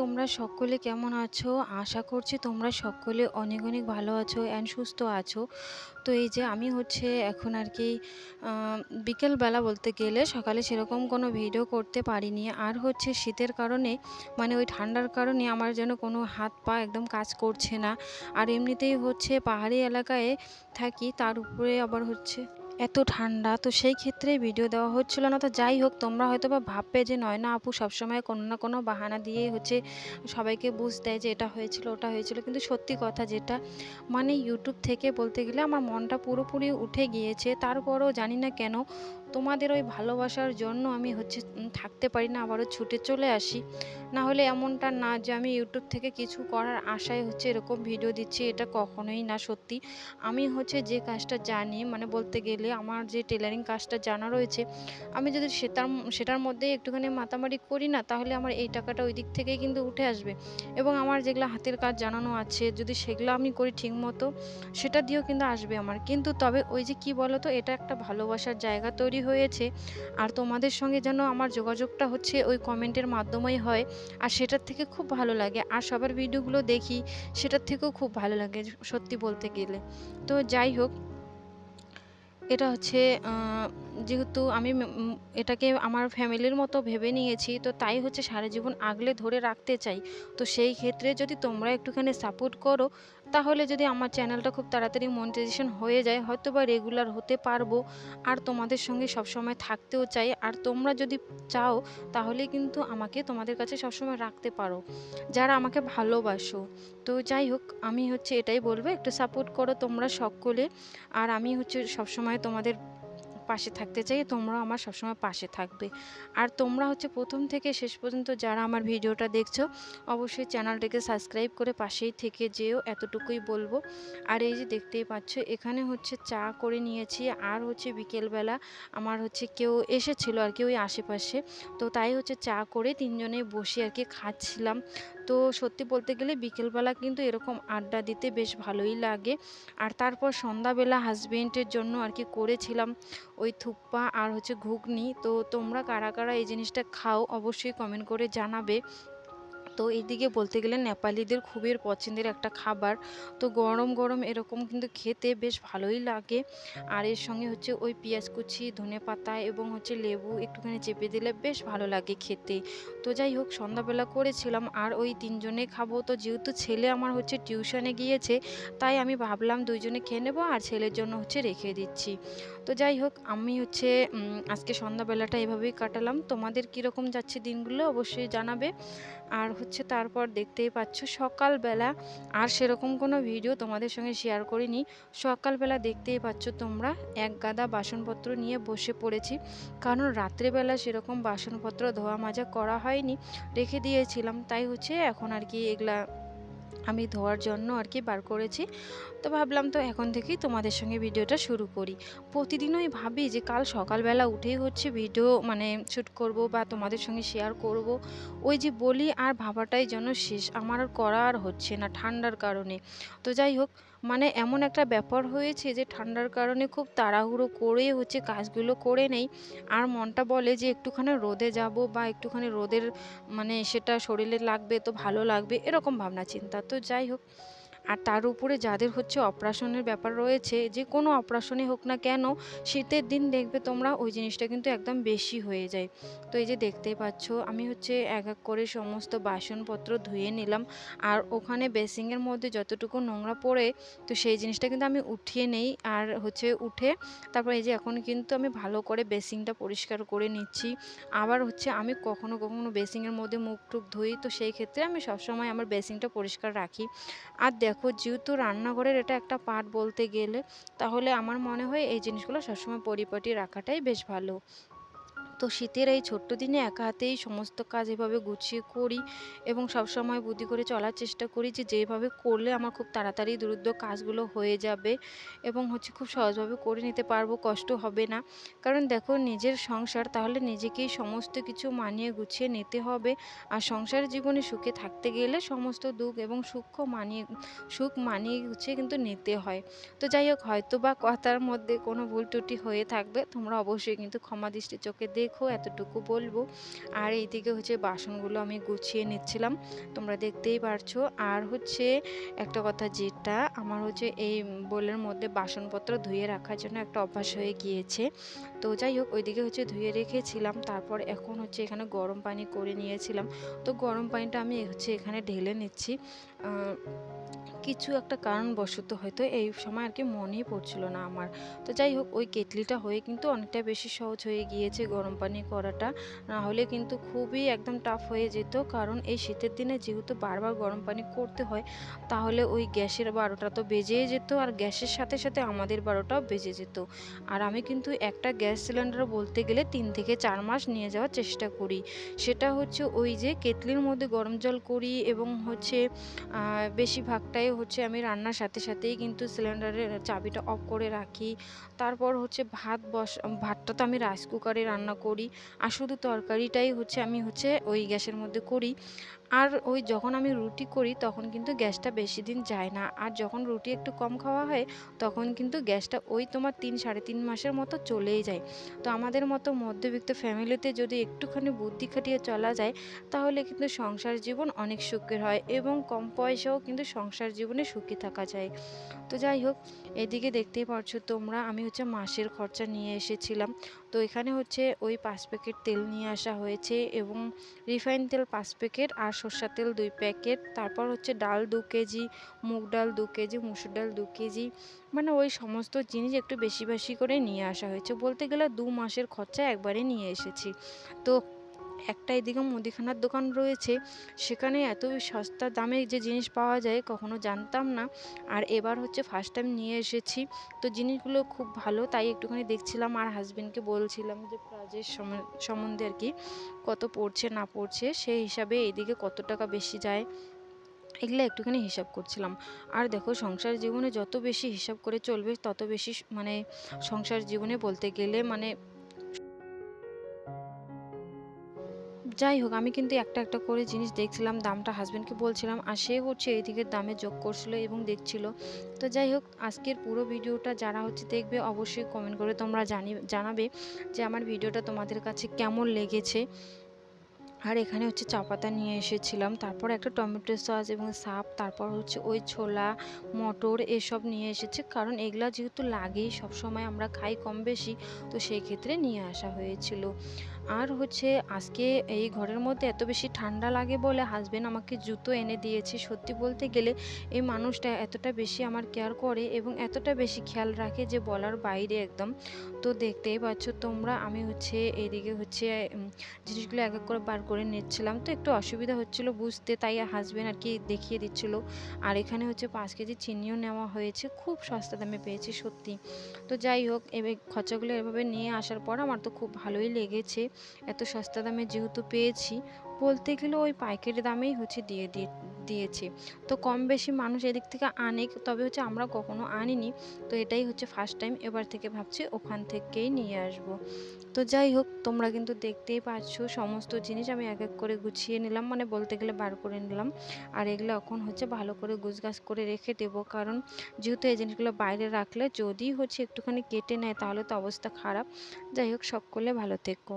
তোমরা সকলে কেমন আছো? আশা করছি তোমরা সকলে অনেক, অনেক ভালো আছো অ্যান্ড সুস্থ আছো। তো এই যে আমি হচ্ছে এখন আর কি বিকেলবেলা বলতে গেলে সকালে সেরকম কোনো ভিডিও করতে পারিনি। আর হচ্ছে শীতের কারণে মানে ওই ঠান্ডার কারণে আমার যেন কোনো হাত পা একদম কাজ করছে না। আর এমনিতেই হচ্ছে পাহাড়ি এলাকায় থাকি তার উপরে আবার হচ্ছে এত ঠান্ডা, তো সেই ক্ষেত্রে ভিডিও দেওয়া হচ্ছিল না। তো যাই হোক, তোমরা হয়তো বা ভাববে যে, নয় না আপু, সবসময় কোনো না কোনো বাহানা দিয়ে হচ্ছে সবাইকে বুঝ দেয় যে, এটা হয়েছিল, ওটা হয়েছিল। কিন্তু সত্যি কথা যেটা মানে ইউটিউব থেকে বলতে গেলে আমার মনটা পুরোপুরি উঠে গিয়েছে। তারপরও জানি না কেন তোমাদের ওই ভালোবাসার জন্য আমি হচ্ছে থাকতে পারি না, আবারও ছুটে চলে আসি। না হলে এমনটা না যে আমি ইউটিউব থেকে কিছু করার আশায় হচ্ছে এরকম ভিডিও দিচ্ছি, এটা কখনোই না সত্যি। আমি হচ্ছে যে কাজটা জানি মানে বলতে গেলে আমার যে টেলারিং কাজটা জানা রয়েছে, আমি যদি সেটার সেটার মধ্যে একটুখানি মাতামারি করি না, তাহলে আমার এই টাকাটা ওই দিক থেকেই কিন্তু উঠে আসবে। এবং আমার যেগুলো হাতের কাজ জানানো আছে, যদি সেগুলো আমি করি ঠিক মতো সেটা দিয়েও কিন্তু আসবে আমার। কিন্তু তবে ওই যে কি বলো তো এটা একটা ভালোবাসার জায়গা তৈরি হয়েছে। আর তোমাদের সঙ্গে যেন আমার যোগাযোগটা হচ্ছে ওই কমেন্টের মাধ্যমেই হয়, আর সেটার থেকে খুব ভালো লাগে। আর সবার ভিডিওগুলো দেখি, সেটার থেকেও খুব ভালো লাগে সত্যি বলতে গেলে। তো যাই হোক, এটা হচ্ছে যেহেতু আমি এটাকে আমার ফ্যামিলির মতো ভেবে নিয়েছি, তো তাই হচ্ছে সারা জীবন আগলে ধরে রাখতে চাই। তো সেই ক্ষেত্রে যদি তোমরা একটুখানি সাপোর্ট করো, তাহলে যদি আমার চ্যানেলটা খুব তাড়াতাড়ি মনিটাইজেশন হয়ে যায় হয়তো বা রেগুলার হতে পারব। আর তোমাদের সঙ্গে সবসময় থাকতেও চাই। আর তোমরা যদি চাও, তাহলে কিন্তু আমাকে তোমাদের কাছে সবসময় রাখতে পারো। যারা আমাকে ভালোবাসো, তো যাই হোক, আমি হচ্ছে এটাই বলব, একটু সাপোর্ট করো তোমরা সকলে। আর আমি হচ্ছে সবসময় তোমাদের পাশে থাকতে চাই তোমরা আমার সবসময় পাশে থাকবে। আর তোমরা হচ্ছে প্রথম থেকে শেষ পর্যন্ত যারা আমার ভিডিওটা দেখছ, অবশ্যই চ্যানেলটাকে সাবস্ক্রাইব করে পাশেই থেকে যেও, এতটুকুই বলব। আর এই যে দেখতেই পাচ্ছ, এখানে হচ্ছে চা করে নিয়েছি, আর হচ্ছে বিকেলবেলা আমার হচ্ছে কেউ এসেছিল আর কি ওই আশেপাশে। তো তাই হচ্ছে চা করে তিনজনে বসে আর কি খাচ্ছিলাম। তো সত্যি বলতে গেলে বিকেলবেলা কিন্তু এরকম আড্ডা দিতে বেশ ভালোই লাগে। আর তারপর সন্ধ্যাবেলা হাজবেন্ডের জন্য আর কি করেছিলাম ওই থুপ্পা আর হচ্ছে ঘুগনি। তো তোমরা কারা কারা এই জিনিসটা খাও অবশ্যই কমেন্ট করে জানাবে। তো এইদিকে বলতে গেলে নেপালিদের খুবই পছন্দের একটা খাবার। তো গরম গরম এরকম কিন্তু খেতে বেশ ভালোই লাগে। আর এর সঙ্গে হচ্ছে ওই পেঁয়াজ কুচি, ধনে পাতা এবং হচ্ছে লেবু একটুখানি চেপে দিলে বেশ ভালো লাগে খেতে। তো যাই হোক, সন্ধ্যাবেলা করেছিলাম আর ওই তিনজনে খাব। তো যেহেতু ছেলে আমার হচ্ছে টিউশনে গিয়েছে, তাই আমি ভাবলাম দুইজনে খেয়ে নেব আর ছেলের জন্য হচ্ছে রেখে দিচ্ছি। তো যাই হোক, আমি হচ্ছে আজকে সন্ধ্যাবেলাটা এভাবেই কাটালাম। তোমাদের কীরকম যাচ্ছে দিনগুলো অবশ্যই জানাবে। আর হচ্ছে তারপর দেখতেই পাচ্ছ সকালবেলা আর সেরকম কোনো ভিডিও তোমাদের সঙ্গে শেয়ার করিনি। সকালবেলা দেখতেই পাচ্ছ তোমরা এক গাদা বাসনপত্র নিয়ে বসে পড়েছি। কারণ রাত্রেবেলা সেরকম বাসনপত্র ধোয়া মাজা করা হয়নি, রেখে দিয়েছিলাম। তাই হচ্ছে এখন আর কি এগুলা আমি ধোয়ার জন্য আর কি বার করেছি। তো ভাবলাম তো এখন থেকেই তোমাদের সঙ্গে ভিডিওটা শুরু করি। প্রতিদিনই ভাবি যে কাল সকালবেলা উঠেই হচ্ছে ভিডিও মানে শ্যুট করব বা তোমাদের সঙ্গে শেয়ার করব। ওই যে বলি আর ভাবাটাই যেন শেষ। আমার আর করা আর হচ্ছে না ঠান্ডার কারণে। তো যাই হোক মানে এমন একটা ব্যাপার হয়েছে যে ঠান্ডার কারণে খুব তাড়াহুড়ো করে হচ্ছে কাজগুলো করে নেই। আর মনটা বলে যে একটুখানি রোদে যাব বা একটুখানি রোদের মানে সেটা শরীরে লাগবে তো ভালো লাগবে, এরকম ভাবনা, চিন্তা। তো যাই হোক আর তার উপরে যাদের হচ্ছে অপারেশনের ব্যাপার রয়েছে, যে কোনো অপারেশনই হোক না কেন, শীতের দিন দেখবে তোমরা ওই জিনিসটা কিন্তু একদম বেশি হয়ে যায়। তো এই যে দেখতেই পাচ্ছ, আমি হচ্ছে এক এক করে সমস্ত বাসনপত্র ধুয়ে নিলাম। আর ওখানে বেসিংয়ের মধ্যে যতটুকু নোংরা পড়ে, তো সেই জিনিসটা কিন্তু আমি উঠিয়ে নেই। আর হচ্ছে উঠে তারপর এই যে এখন কিন্তু আমি ভালো করে বেসিংটা পরিষ্কার করে নিচ্ছি। আবার হচ্ছে আমি কখনো কখনো বেসিংয়ের মধ্যে মুখ টুক ধুই, তো সেই ক্ষেত্রে আমি সবসময় আমার বেসিংটা পরিষ্কার রাখি। আর দেখো যেহেতু রান্নাঘরের এটা একটা পার্ট বলতে গেলে, তাহলে আমার মনে হয় এই জিনিসগুলো সবসময় পরিপাটি রাখাটাই বেশ ভালো। তো শীতের এই ছোট্ট দিনে একা হাতেই সমস্ত কাজ এভাবে গুছিয়ে করি এবং সবসময় বুদ্ধি করে চলার চেষ্টা করি যে যেভাবে করলে আমার খুব তাড়াতাড়ি দ্রুত কাজগুলো হয়ে যাবে এবং হচ্ছে খুব সহজভাবে করে নিতে পারব, কষ্ট হবে না। কারণ দেখো নিজের সংসার তাহলে নিজেকেই সমস্ত কিছু মানিয়ে গুছিয়ে নিতে হবে আর সংসার জীবনে সুখে থাকতে গেলে সমস্ত দুঃখ এবং সুখ মানিয়ে সুখ মানিয়ে গুছিয়ে কিন্তু নিতে হয়। তো যাই হোক হয়তো বা কথার মধ্যে কোনো ভুল ত্রুটি হয়ে থাকবে, তোমরা অবশ্যই কিন্তু ক্ষমা দৃষ্টি চোখে দেখ। দেখো, এতটুকু বলব। আর এইদিকে হচ্ছে বাসনগুলো আমি গুছিয়ে নিচ্ছিলাম। তোমরা দেখতেই পারছ। আর হচ্ছে একটা কথা, যেটা আমার হচ্ছে এই বোলের মধ্যে বাসনপত্র ধুয়ে রাখার জন্য একটা অভ্যাস হয়ে গিয়েছে। তো যাই হোক, ওইদিকে হচ্ছে ধুয়ে রেখেছিলাম। তারপর এখন হচ্ছে এখানে গরম পানি করে নিয়েছিলাম। তো গরম পানিটা আমি হচ্ছে এখানে ঢেলে নিচ্ছি। কিছু একটা কারণবশত হয়তো এই সময় আর কি মনেই পড়ছিল না আমার। তো যাই হোক, ওই কেটলিটা হয়ে কিন্তু অনেকটা বেশি সহজ হয়ে গিয়েছে গরম পানি করাটা। না হলে কিন্তু খুবই একদম টাফ হয়ে যেত। কারণ এই শীতের দিনে যেহেতু বারবার গরম পানি করতে হয়, তাহলে ওই গ্যাসের বারোটা তো বেজেই যেত আর গ্যাসের সাথে সাথে আমাদের বারোটাও বেজে যেত। আর আমি কিন্তু একটা গ্যাস সিলিন্ডার বলতে গেলে তিন থেকে চার মাস নিয়ে যাওয়ার চেষ্টা করি। সেটা হচ্ছে ওই যে কেটলির মধ্যে গরম জল করি এবং হচ্ছে বেশিরভাগটাই হচ্ছে আমি রান্নার সাথে সাথেই কিন্তু সিলিন্ডারের চাবিটা অফ করে রাখি। তারপর হচ্ছে ভাত বস, ভাতটা তো আমি রাইস কুকারে রান্না করি। আর শুধু তরকারিটাই হচ্ছে আমি হচ্ছে ওই গ্যাসের মধ্যে করি। আর ওই যখন আমি রুটি করি, তখন কিন্তু গ্যাসটা বেশি দিন যায় না। আর যখন রুটি একটু কম খাওয়া হয়, তখন কিন্তু গ্যাসটা ওই তোমার তিন, সাড়ে তিন মাসের মতো চলেই যায়। তো আমাদের মতো মধ্যবিত্ত ফ্যামিলিতে যদি একটুখানি বুদ্ধি খাটিয়ে চলা যায়, তাহলে কিন্তু সংসার জীবন অনেক সুখের হয় এবং কম পয়সাও কিন্তু সংসার জীবনে সুখী থাকা যায়। তো যাই হোক, এদিকে দেখতেই পারছ তোমরা, আমি হচ্ছে মাসের খরচা নিয়ে এসেছিলাম। তো এখানে হচ্ছে ওই পাঁচ প্যাকেট তেল নিয়ে আসা হয়েছে এবং রিফাইন তেল পাঁচ প্যাকেট আর সর্ষার তেল দুই প্যাকেট, তারপর হচ্ছে ডাল দু কেজি, মুগ ডাল দু কেজি, মুসুর ডাল দু কেজি মানে ওই সমস্ত জিনিস একটু বেশি বেশি করে নিয়ে আসা হয়েছে। বলতে গেলে দু মাসের খরচা একবারে নিয়ে এসেছি। তো একটা এদিকে মুদিখানার দোকান রয়েছে। সেখানে এত সস্তা দামে যে জিনিস পাওয়া যায় কখনো জানতাম না। আর এবার হচ্ছে ফার্স্ট টাইম নিয়ে এসেছি। তো জিনিসগুলো খুব ভালো, তাই একটুখানি দেখছিলাম আর হাজবেন্ডকে বলছিলাম যে প্রাইজের সম্বন্ধে আর কি কত পড়ছে, না পড়ছে, সেই হিসাবে এদিকে কত টাকা বেশি যায়, এগুলো একটুখানি হিসাব করছিলাম। আর দেখো সংসার জীবনে যত বেশি হিসাব করে চলবে, তত বেশি মানে সংসার জীবনে বলতে গেলে মানে যাই হোক, আমি কিন্তু একটা একটা করে জিনিস দেখছিলাম, দামটা হাজব্যান্ডকে বলছিলাম, আর সে হচ্ছে এইদিকে দামে যোগ করছিল এবং দেখছিল। তো যাই হোক, আজকের পুরো ভিডিওটা যারা হচ্ছে দেখবে অবশ্যই কমেন্ট করে তোমরা জানি, জানাবে যে আমার ভিডিওটা তোমাদের কাছে কেমন লেগেছে। আর এখানে হচ্ছে চা পাতা নিয়ে এসেছিলাম, তারপর একটা টমেটো সস এবং সাপ, তারপর হচ্ছে ওই ছোলা, মটর এসব নিয়ে এসেছে। কারণ এগুলা যেহেতু লাগেই, সবসময় আমরা খাই কম বেশি, তো সেই ক্ষেত্রে নিয়ে আসা হয়েছিল। আর হচ্ছে আজকে এই ঘরের মধ্যে এত বেশি ঠান্ডা লাগে বলে হাজবেন্ড আমাকে জুতো এনে দিয়েছে। সত্যি বলতে গেলে এই মানুষটা এতটা বেশি আমার কেয়ার করে এবং এতটা বেশি খেয়াল রাখে যে বলার বাইরে একদম। তো দেখতেই পাচ্ছ তোমরা, আমি হচ্ছে এদিকে হচ্ছে জিনিসগুলো এক এক করে বার করে নিচ্ছিলাম। তো একটু অসুবিধা হচ্ছিল বুঝতে, তাই হাজবেন্ড আর কি দেখিয়ে দিচ্ছিল। আর এখানে হচ্ছে পাঁচ কেজি চিনিও নেওয়া হয়েছে, খুব সস্তা দামে পেয়েছি সত্যি। তো যাই হোক এবার খরচাগুলো এভাবে নিয়ে আসার পর আমার তো খুব ভালোই লেগেছে। এত সস্তা দামে যেহেতু পেয়েছি, বলতে গেলে ওই পাইকারি দামেই হচ্ছে দিয়ে দিয়ে, দিয়েছে। তো কম বেশি মানুষ এদিক থেকে আনে তবে হচ্ছে আমরা কখনো আনিনি। তো এটাই হচ্ছে ফার্স্ট টাইম এবার থেকে ভাবছি ওখান থেকেই নিয়ে আসব। তো যাই হোক, তোমরা কিন্তু দেখতেই পাচ্ছ সমস্ত জিনিস আমি এক এক করে গুছিয়ে নিলাম মানে বলতে গেলে বার করে নিলাম। আর এগুলো এখন হচ্ছে ভালো করে গুছগাছ করে রেখে দেবো, কারণ যেহেতু এই জিনিসগুলো বাইরে রাখলে যদি হচ্ছে একটুখানি কেটে নেয়, তাহলে তো অবস্থা খারাপ। যাই হোক, সকলে ভালো থেকো।